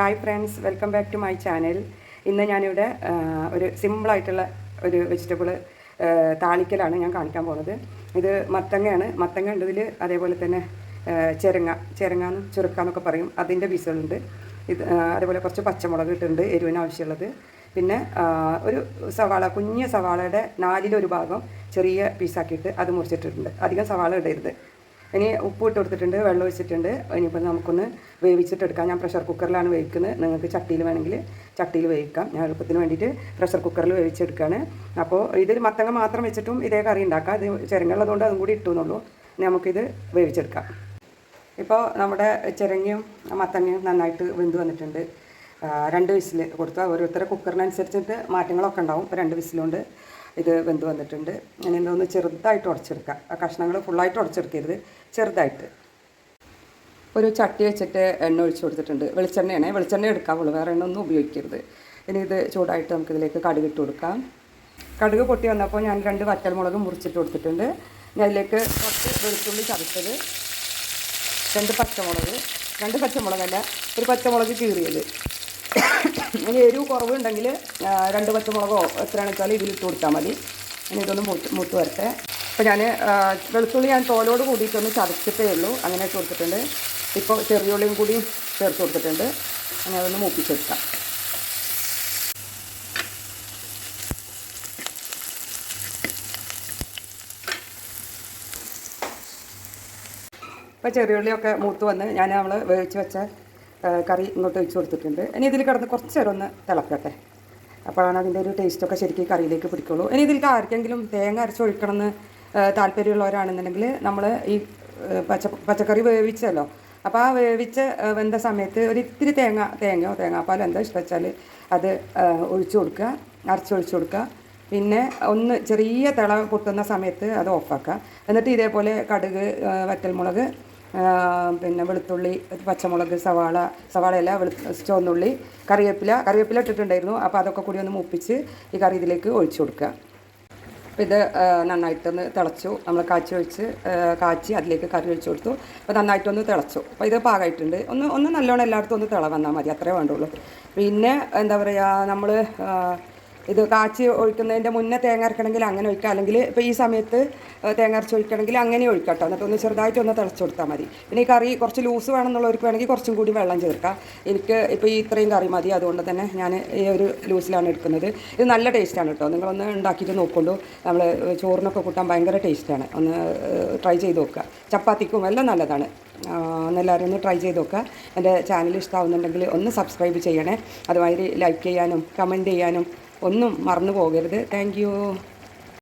Hi friends welcome back to my channel ഇന്ന് ഞാനിവിടെ ഒരു സിമ്പിളായിട്ടുള്ള ഒരു വെജിറ്റബിൾ താളിക്കലാണ് ഞാൻ കാണിക്കാൻ പോകുന്നത് ഇത് മത്തങ്ങയാണ്. മത്തങ്ങ ഉണ്ട് ഇതിൽ അതേപോലെ തന്നെ ചെരങ്ങ ചെരങ്ങ ചെരങ്ങാന്ന് ചുരുക്കാന്നൊക്കെ പറയും. അതിന്റെ പീസുകളുണ്ട്. ഇത് അതേപോലെ കുറച്ച് പച്ചമുളക് ഇട്ടുണ്ട് എരിവിന് ആവശ്യമുള്ളത്. പിന്നെ ഒരു സവാള കുഞ്ഞ് സവാളയുടെ നാലിലൊരു ഭാഗം ചെറിയ പീസാക്കിയിട്ട് അത് മുറിച്ചിട്ടിട്ടുണ്ട്. അധികം സവാള ഇടരുത്. ഇനി ഉപ്പ് ഇട്ട് കൊടുത്തിട്ടുണ്ട് വെള്ളം ഒഴിച്ചിട്ടുണ്ട്. ഇനിയിപ്പോൾ നമുക്കൊന്ന് വേവിച്ചിട്ടെടുക്കാം ഞാൻ പ്രഷർ കുക്കറിലാണ് വേവിക്കുന്നത്. നിങ്ങൾക്ക് ചട്ടിയിൽ വേണമെങ്കിൽ ചട്ടിയിൽ വേവിക്കാം. ഞാൻ എളുപ്പത്തിന് വേണ്ടിയിട്ട് പ്രഷർ കുക്കറിൽ വേവിച്ചെടുക്കുകയാണ്. അപ്പോൾ ഇതിൽ മത്തങ്ങ മാത്രം വെച്ചിട്ടും ഇതേ കറി ഉണ്ടാക്കാം. ഇത് ചിരങ്ങുള്ളതുകൊണ്ട് അതും കൂടി ഇട്ടു എന്നുള്ളൂ. ഇനി നമുക്കിത് വേവിച്ചെടുക്കാം. ഇപ്പോൾ നമ്മുടെ ചിരങ്ങയും മത്തങ്ങയും നന്നായിട്ട് വെന്ത് വന്നിട്ടുണ്ട്. രണ്ട് വിസിൽ കൊടുത്താൽ ഓരോരുത്തരുടെ കുക്കറിനനുസരിച്ചിട്ട് മാറ്റങ്ങളൊക്കെ ഉണ്ടാവും. രണ്ട് വിസിലുകൊണ്ട് ഇത് വെന്ത് വന്നിട്ടുണ്ട്. ഇനി ഇതൊന്ന് ചെറുതായിട്ട് ഉടച്ചെടുക്കാം. ആ കഷ്ണങ്ങൾ ഫുള്ളായിട്ട് ഉടച്ചെടുക്കരുത്. ചെറുതായിട്ട്. ഒരു ചട്ടി വെച്ചിട്ട് എണ്ണ ഒഴിച്ച് കൊടുത്തിട്ടുണ്ട്. വെളിച്ചെണ്ണയാണ്. വെളിച്ചെണ്ണ എടുക്കാവുള്ളൂ. വേറെ എണ്ണ ഒന്നും ഉപയോഗിക്കരുത്. ഇനി ഇത് ചൂടായിട്ട് നമുക്കിതിലേക്ക് കടുക് ഇട്ട് കൊടുക്കാം. കടുക് പൊട്ടി വന്നപ്പോൾ ഞാൻ രണ്ട് വറ്റൽമുളക് മുറിച്ചിട്ട് കൊടുത്തിട്ടുണ്ട്. ഞാൻ അതിലേക്ക് കുറച്ച് വെളുത്തുള്ളി ചതച്ചത്. രണ്ട് പച്ചമുളക്. രണ്ട് പച്ചമുളകല്ല ഒരു പച്ചമുളക് കീറിയത്. ഇനി എരിവ് കുറവുണ്ടെങ്കിൽ രണ്ട് പച്ചമുളകോ എത്രയാണെന്ന് വെച്ചാൽ ഇതിലിട്ട് കൊടുത്താൽ മതി. ഇനി ഇതൊന്ന് മൂത്ത് മൂത്ത് വരട്ടെ. അപ്പോൾ ഞാൻ വെളുത്തുള്ളി ഞാൻ തോലോട് കൂടിയിട്ടൊന്ന് ചതച്ചിട്ടേ ഉള്ളൂ. അങ്ങനെ കൊടുത്തിട്ടുണ്ട്. ഇപ്പോൾ ചെറിയ ഉള്ളിയും കൂടി ചേർത്ത് കൊടുത്തിട്ടുണ്ട്. അങ്ങനെ അതൊന്ന് മൂപ്പിച്ചെടുക്കാം. ഇപ്പോൾ ചെറിയുള്ളിയൊക്കെ മൂത്ത് വന്ന് ഞാൻ നമ്മൾ വേവിച്ച് വെച്ച കറി ഇങ്ങോട്ട് വെച്ച് കൊടുത്തിട്ടുണ്ട്. ഇനി ഇതിൽ കിടന്ന് കുറച്ച് നേരം ഒന്ന് തിളക്കട്ടെ. അപ്പോഴാണ് അതിന്റെ ഒരു ടേസ്റ്റൊക്കെ ശരിക്കും കറിയിലേക്ക് പിടിക്കുള്ളൂ. ഇനി ഇതിലേക്ക് ആർക്കെങ്കിലും തേങ്ങ അരച്ചൊഴിക്കണമെന്ന് താല്പര്യമുള്ളവരാണെന്നുണ്ടെങ്കിൽ നമ്മൾ ഈ പച്ച പച്ചക്കറി വേവിച്ചല്ലോ. അപ്പോൾ ആ വേവിച്ച് വെന്ത സമയത്ത് ഒരു ഇത്തിരി തേങ്ങ തേങ്ങയോ തേങ്ങാപ്പാലോ എന്താ ഇഷ്ടം വെച്ചാൽ അത് ഒഴിച്ചു കൊടുക്കുക അരച്ചൊഴിച്ചു കൊടുക്കുക. പിന്നെ ഒന്ന് ചെറിയ തിള പൊട്ടുന്ന സമയത്ത് അത് ഓഫാക്കുക എന്നിട്ട് ഇതേപോലെ കടുക് വറ്റൽമുളക് പിന്നെ വെളുത്തുള്ളി പച്ചമുളക് സവാള സവാളയല്ല വെളു ചുവന്നുള്ളി കറിവേപ്പില കറിവേപ്പില ഇട്ടിട്ടുണ്ടായിരുന്നു. അപ്പോൾ അതൊക്കെ കൂടി ഒന്ന് മൂപ്പിച്ച് ഈ കറി ഇതിലേക്ക് ഒഴിച്ചു കൊടുക്കുക. അപ്പോൾ ഇത് നന്നായിട്ടൊന്ന് തിളച്ചു. നമ്മൾ കാച്ചി ഒഴിച്ച് കാച്ചി അതിലേക്ക് കറി ഒഴിച്ചു കൊടുത്തു. അപ്പോൾ നന്നായിട്ടൊന്ന് തിളച്ചു. അപ്പോൾ ഇത് പാകമായിട്ടുണ്ട്. ഒന്ന് ഒന്ന് നല്ലോണം എല്ലായിടത്തും ഒന്ന് തിള വന്നാൽ മതി. അത്രേ വേണ്ടുള്ളൂ. പിന്നെ എന്താ പറയുക നമ്മൾ ഇത് കാച്ചി ഒഴിക്കുന്നതിന്റെ മുന്നേ തേങ്ങ അരക്കണമെങ്കിൽ അങ്ങനെ ഒഴിക്കാം. അല്ലെങ്കിൽ ഇപ്പോൾ ഈ സമയത്ത് തേങ്ങ അരച്ച് ഒഴിക്കണമെങ്കിൽ അങ്ങനെ ഒഴിക്കട്ടോ കേട്ടോ എന്നിട്ട് ഒന്ന് ചെറുതായിട്ട് ഒന്ന് തിളച്ച് കൊടുത്താൽ മതി. പിന്നെ ഈ കറി കുറച്ച് ലൂസ് വേണമെന്നുള്ളവർക്ക് വേണമെങ്കിൽ കുറച്ചും കൂടി വെള്ളം ചേർക്കാം. എനിക്ക് ഇപ്പോൾ ഈ ഇത്രയും കറി മതി. അതുകൊണ്ട് തന്നെ ഞാൻ ഈ ഒരു ലൂസിലാണ് എടുക്കുന്നത്. ഇത് നല്ല ടേസ്റ്റാണ് കേട്ടോ നിങ്ങളൊന്ന് ഉണ്ടാക്കിയിട്ട് നോക്കുള്ളൂ നമ്മൾ ചോറിനൊക്കെ കൂട്ടാൻ ഭയങ്കര ടേസ്റ്റാണ്. ഒന്ന് ട്രൈ ചെയ്ത് നോക്കുക. ചപ്പാത്തിക്കും എല്ലാം നല്ലതാണ്. എന്നെല്ലാവരും ഒന്ന് ട്രൈ ചെയ്ത് നോക്കുക. എന്റെ ചാനൽ ഇഷ്ടമാവുന്നുണ്ടെങ്കിൽ ഒന്ന് സബ്സ്ക്രൈബ് ചെയ്യണേ. അതുമാതിരി ലൈക്ക് ചെയ്യാനും കമന്റ് ചെയ്യാനും ഒന്നും മറന്നു പോകരുത്. താങ്ക്